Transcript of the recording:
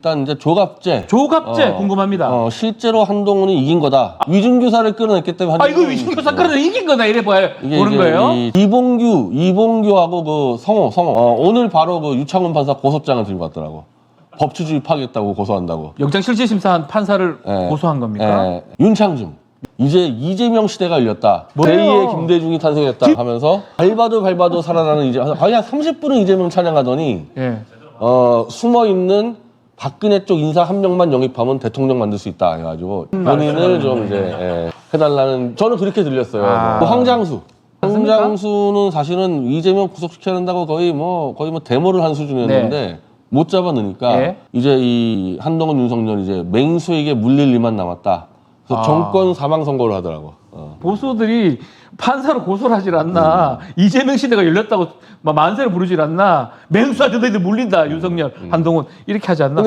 일단 이제 조갑제. 조갑제 어, 궁금합니다. 어, 실제로 한동훈이 이긴 거다. 위중교사를 끌어냈기 때문에. 아 이거 이긴 끌어내 이긴 거다 이래 봐요 이게 보는 거예요. 이 이봉규, 이봉규하고 그 성호, 성호. 어, 오늘 바로 그 유창훈 판사 고소장을 들고 왔더라고. 법치주의 파겠다고 고소한다고. 영장 실질 심사한 판사를 예. 고소한 겁니까? 예, 윤창중. 이제 이재명 시대가 열렸다. 뭐예요? 제2의 김대중이 탄생했다 하면서 밟아도 밟아도 살아나는 이제 거의 한 30분은 이재명 찬양하더니 예. 어, 숨어 있는 박근혜 쪽 인사 한 명만 영입하면 대통령 만들 수 있다 해가지고 본인을 좀 이제 예, 해달라는 저는 그렇게 들렸어요. 아. 뭐 황장수. 황장수는 사실은 이재명 구속시켜야 한다고 거의 뭐 거의 뭐 데모를 한 수준이었는데 못 잡아넣으니까 네. 이제 이 한동훈 윤석열 이제 맹수에게 물릴 일만 남았다. 그래서 아. 정권 사망 선고를 하더라고. 어. 보수들이 판사를 고소를 하질 않나 음. 이재명 시대가 열렸다고 막 만세를 부르질 않나 맹수한테 너희들 물린다 윤석열 한동훈 이렇게 하지 않나